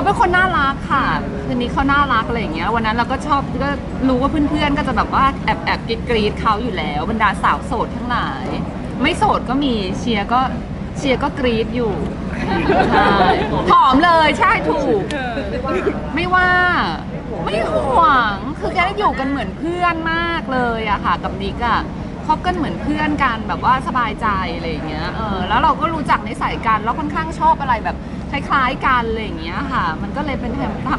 เขาเป็นคนน่ารักค่ะคืนนี้เขาน่ารักอะไรอย่างเงี้ย วันนั้นเราก็ชอบก็รู้ว่าเพื่อนๆ ก็จะแบบว่าแอบแอบกรีดกรีดเขาอยู่แล้วบรรดาสาวโสดทั้งหลาย ไม่โสดก็มีเชียร์ก็เชียร์ก็กรีดอยู่ใช่ผอมเลยใช่ถูก ไม่ว่า ไม่ห่วง คือแกอยู่กันเหมือนเพื่อนมากเลยอะค่ะ กับนิกอะคบกันเหมือนเพื่อนกันแบบว่าสบายใจอะไรอย่างเงี้ย เออ แล้วเราก็รู้จักในสายกันแล้วค่อนข้างชอบอะไรแบบ คล้ายๆกันอะไรอย่างเงี้ยค่ะ มันก็เลยเป็น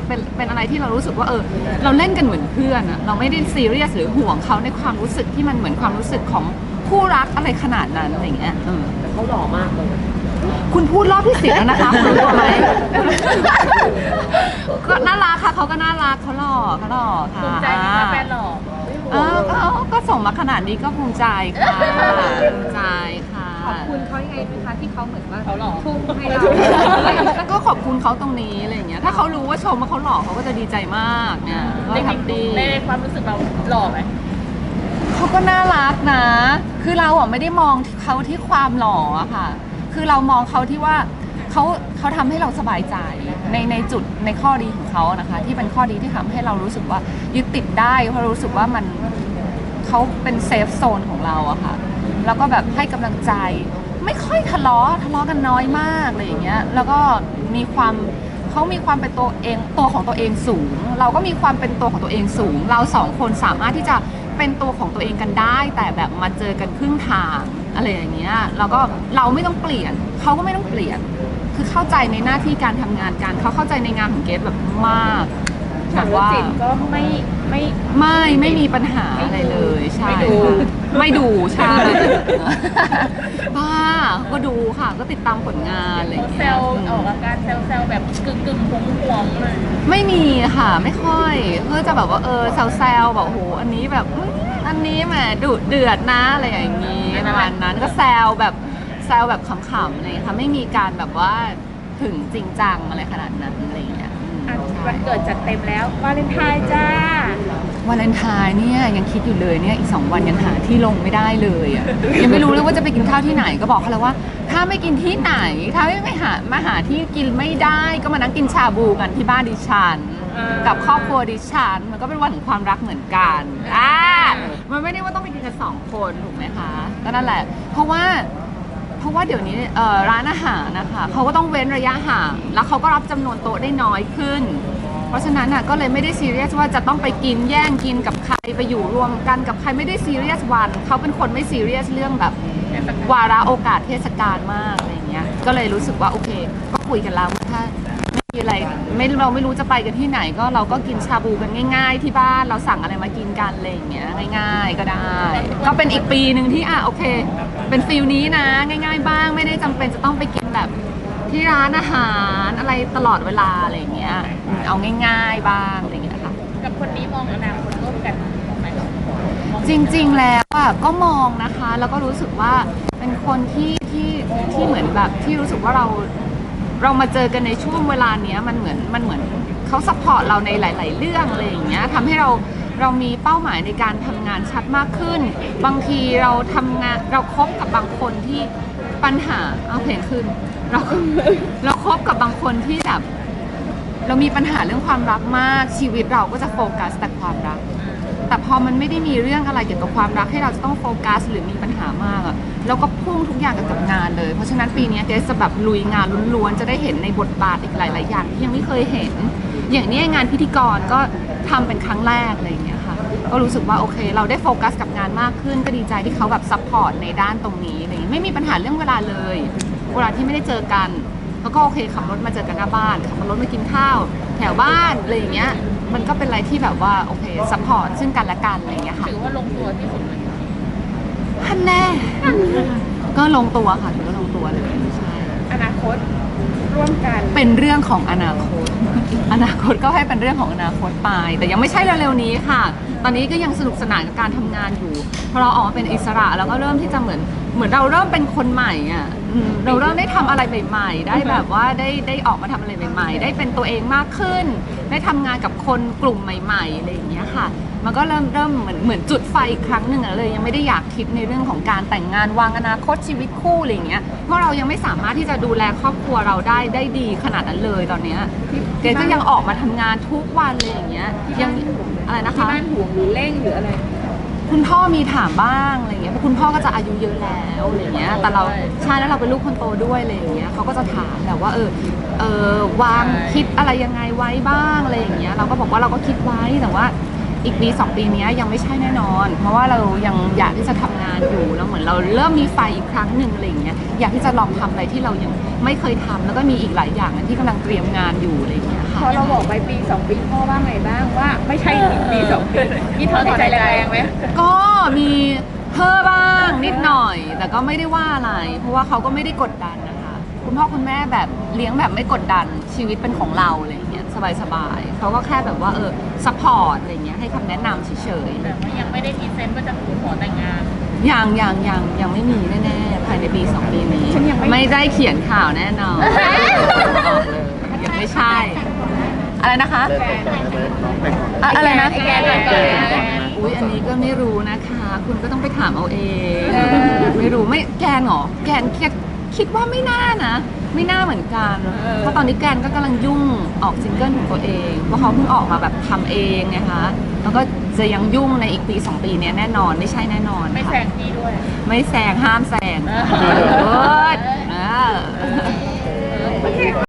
เป็นเป็นอะไรที่เรารู้สึกว่าเออ เราเล่นกันเหมือนเพื่อนอะเราไม่ได้ซีเรียสหรือห่วงเขาในความรู้สึกที่มันเหมือนความรู้สึกของคู่รักอะไรขนาดนั้นอะไรอย่างเงี้ยเออแต่เขาหล่อมากเลยคุณพูดรอบที่สิบแล้วนะคะคุณรู้ไหมก็น่ารักค่ะเขาก็น่ารักเขาหล่อเขาหล่อค่ะภูมิใจไหมคะแฟนหล่อ เออก็ก็ส่งมาขนาดนี้ก็ภูมิใจค่ะภูมิใจค่ะข อบคุณเขายังไงไหมคะที่เขาเหมือนว่าเขาหล่อทุ่มให้เราก็ขอบคุณเขาตรงนี้อะไรอย่างเงี้ย ถ้าเขารู้ว่าชมว่าเขาหล่อเขาก็จะดีใจมากเนี่ยก็ในแฮปปี้ ในความรู้สึกเราหล่อไหม เขาก็น่ารักนะ คือเราอะไม่ได้มองเขาที่ความหล่ออะค่ะ คือเรามองเขาที่ว่าเขาเขาทำให้เราสบายใจในในจุดในข้อดีของเขานะคะ ที่เป็นข้อดีที่ทำให้เรารู้สึกว่ายึดติดได้เพราะรู้สึกว่ามันเขาเป็นเซฟโซนของเราอะค่ะ แล้วก็แบบให้กำลังใจ ไม่ค่อยทะเลาะทะเลาะกันน้อยมากอะไรอย่างเงี้ยแล้วก็มีความเขามีความเป็นตัวเองตัวของตัวเองสูง เราก็มีความเป็นตัวของตัวเองสูง เราสองคนสามารถที่จะเป็นตัวของตัวเองกันได้ แต่แบบมาเจอกันครึ่งทางอะไรอย่างเงี้ยแล้วก็เราไม่ต้องเปลี่ยนเขาก็ไม่ต้องเปลี่ยน คือเข้าใจในหน้าที่การทำงานกันเขาเข้าใจในงานของเกสแบบมาก ถามบว่าว่าจิตก็ไม่ไม่ไม่ไม่มีปัญหาอะไรเลยใช่ไม่ดูค่ะไม่ดูใช่บ้าก็ดูค่ะ ก็ติดตามผลงานอะไรอย่างเซเงี้ยลออกอาการเซลเซลแบบกึ่งกึ่งหวงหวงๆเลยไม่มีค่ะไม่ค่อยเพื่อจะแบบว่าเออแซวๆแบบโอ้โหอันนี้แบบอุ๊ยอันนี้แหมดุเดือดนะอะไรอย่างงี้ประมาณนั้นก็แซวแบบแซวแบบขำๆอะไรอย่างเลยค่ะไม่มีการแบบว่าถึงจริงจังอะไรขนาดนั้นอะไรอย่างเงี้ย อืมอะใช่วันเกิดจัดเต็มแล้ววาเลนไทน์จ้าวาเลนไทน์เนี่ยยังคิดอยู่เลยเนี่ยอีกสองวันยังหาที่ลงไม่ได้เลยอะ ยังไม่รู้เลยว่าจะไปกินข้าวที่ไหนก็บอกเขาแล้วว่า ถ้าไม่กินที่ไหน ถ้าไม่หามาหาที่กินไม่ได้ก็มานั่งกินชาบูกันที่บ้านดิฉัน อ่ากั กับครอบครัวดิฉัน มันก็เป็นวันของความรักเหมือนกันอ่ามันไม่ได้ว่าต้องไปกินกันสองคนถูกไหมคะก็นั่นแหละ เพราะว่า เพราะว่าเดี๋ยวนี้เอ่อร้านอาหารนะคะเขาก็ต้องเว้นระยะห่าง แล้วเขาก็รับจำนวนโต๊ะได้น้อยขึ้น เพราะฉะนั้นน่ะก็เลยไม่ได้ซีเรียสว่าจะต้องไปกินแย่งกินกับใครไปอยู่รวมกันกับใครไม่ได้ซีเรียสวันเขาเป็นคนไม่ซีเรียสเรื่องแบบวาระโอกาสเทศกาลมากอะไรอย่างเงี้ยก็เลยรู้สึกว่าโอเค ก็คุยกันแล้วว่าถ้าไม่มีอะไรไม่เราไม่รู้จะไปกันที่ไหน ก็เราก็กินชาบูกันง่าย ๆ ที่บ้านเราสั่งอะไรมากินกันอะไรอย่างเงี้ยง่าย ๆ ก็ได้ ก็เป็นอีกปีหนึ่งที่อะโอเค เป็นฟิลนี้นะ ง่าย ๆ บ้างไม่ได้จำเป็นจะต้องไปกินแบบที่ร้านอาหารอะไรตลอดเวลาอะไรอย่างเงี้ยอืมเอาง่าย ๆ บ้างอะไรอย่างเงี้ยค่ะ กับคนนี้มองอนาคตร่วมกันไหมจริงๆ แล้วอะก็มองนะคะ แล้วก็รู้สึกว่าเป็นคนที่ที่ที่เหมือนแบบที่รู้สึกว่าเรา เรามาเจอกันในช่วงเวลาเนี้ยมันเหมือนมันเหมือนเขาซัพพอร์ตเราในหลาย ๆ เรื่องอะไรอย่างเงี้ยทำให้เราเรามีเป้าหมายในการทำงานชัดมากขึ้น บางทีเราทำงานเราคบกับบางคนที่ปัญหาเอาเพลงขึ้น เรา เราคบกับบางคนที่แบบ เรามีปัญหาเรื่องความรักมากชีวิตเราก็จะโฟกัสแต่ความรัก แต่พอมันไม่ได้มีเรื่องอะไรเกี่ยวกับความรักให้เราจะต้องโฟกัส หรือมีปัญหามากอะเราก็พุ่งทุกอย่างกับงานเลย เพราะฉะนั้นปีนี้เกสจะแบบลุยงานล้วนๆจะได้เห็นในบทบาทอีกหลาย ๆ อย่างที่ยังไม่เคยเห็น อย่างนี้งานพิธีกรก็ทำเป็นครั้งแรกอะไรอย่างเงี้ยค่ะก็รู้สึกว่าโอเค เราได้โฟกัสกับงานมากขึ้นก็ดีใจที่เขาแบบซัพพอร์ตในด้านตรงนี้อะไรอย่างเงี้ยไม่มีปัญหาเรื่องเวลาเลย เวลาที่ไม่ได้เจอกัน แล้วก็โอเคขับรถมาเจอกันหน้าบ้านขับรถมากินข้าวแถวบ้านอะไรอย่างเงี้ย มันก็เป็นอะไรที่แบบว่าโอเคซัพพอร์ตซึ่งกันและกันอะไรอย่างเงี้ยค่ะถือว่าลงตัวที่สุดเลยท่านแน่ก็ลงตัวค่ะถือว่าลงตัวเลยใช่อนาคตร่วมกันเป็นเรื่องของอนาคต อนาคตก็ให้เป็นเรื่องของอนาคตไป แต่ยังไม่ใช่เร็วๆนี้ค่ะ ตอนนี้ก็ยังสนุกสนานกับการทำงานอยู่พอเราออกมาเป็นอิสระแล้วก็เริ่มที่จะเหมือน เหมือนเราเริ่มเป็นคนใหม่อะอืมเราเริ่มได้ทำอะไรใหม่ๆ ได้แบบว่าได้ได้ออกมาทำอะไรใหม่ ๆ ได้เป็นตัวเองมากขึ้น ได้ทำงานกับคนกลุ่มใหม่ๆอะไรอย่างเงี้ยค่ะ มันก็เริ่มเริ่มเหมือนเหมือนจุดไฟอีกครั้งหนึ่งอะเลย ยังไม่ได้อยากคิดในเรื่องของการแต่งงานวางอนาคตชีวิตคู่อะไรอย่างเงี้ยเพราะเรายังไม่สามารถที่จะดูแลครอบครัวเราได้ได้ดีขนาดนั้นเลยตอนเนี้ยเกดก็ยังออกมาทำงานทุกวันเลยอย่างเงี้ยยังอะไรนะที่คะบ้านห่วงหรือเร่งหรืออะไร คุณพ่อมีถามบ้างอะไรเงี้ยเพราะคุณพ่อก็จะอายุเยอะแล้วอะไรเงี้ยแต่เราใช่แล้วเราเป็นลูกคนโตด้วยอะไรอย่างเงี้ยเขาก็จะถามแหละว่าเออเออวางคิดอะไรยังไงไว้บ้างอะไรอย่างเงี้ยเราก็บอกว่าเราก็คิดไว้แต่ว่า อีกปีสองปีเนี้ยยังไม่ใช่แน่นอน เพราะว่าเรายังอยากที่จะทำงานอยู่แล้วเหมือนเราเริ่มมีไฟอีกครั้งหนึ่งอะไรอย่างเงี้ยอยากที่จะลองทำอะไรที่เรายังไม่เคยทำแล้วก็มีอีกหลายอย่างที่กำลังเตรียมงานอยู่อะไรอย่างเงี้ยพค่ะ อเราบอกไปปีสองปีพ่อว่าไงบ้างว่า ไม่ใช่อีกปีสองปีนี่ถอนหายใจแรงๆไหมก็มีเพ้อบ้างนิดหน่อย แต่ก็ไม่ได้ว่าอะไร เพราะว่าเขาก็ไม่ได้กดดันนะคะ คุณพ่อคุณแม่แบบเลี้ยงแบบไม่กดดันชีวิตเป็นของเราอะไรอย่างเงี้ย สบายๆเขาก็แค่แบบว่าเออซัพพอร์ตอะไรอย่างเงี้ยให้คำแนะนำเฉยแต่ว่ายังไม่ได้มีเซนต์ว่าจะขอแต่งงานๆยังยังยังยังไม่มีแน่ๆภายในปีสองปีนี้ฉันยังไม่ ไม่ได้เขียนข่าวแน่นอนบอกเลยยังไม่ใช่ อะไรนะคะอะอะไรนะไอ้แกนไอ้แกนไอ้แกนอุ้ยอันนี้ก็ไม่รู้นะคะ คุณก็ต้องไปถามเอาเองเออไม่รู้ไม่แกนเหรอแกนคิด คิดว่าไม่น่านะ ไม่น่าเหมือนกันเพราะตอนนี้แกนก็กำลังยุ่งออกซิงเกิลของตัวเองเพราะเขาเพิ่งออกมาแบบทำเองไงคะแล้วก็จะยังยุ่งในอีกปีสองปีเนี้ยแน่นอนไม่ใช่แน่นอนไม่ค่ะแซงพี่ด้วย ไม่แซงห้ามแซงเออ เออเออ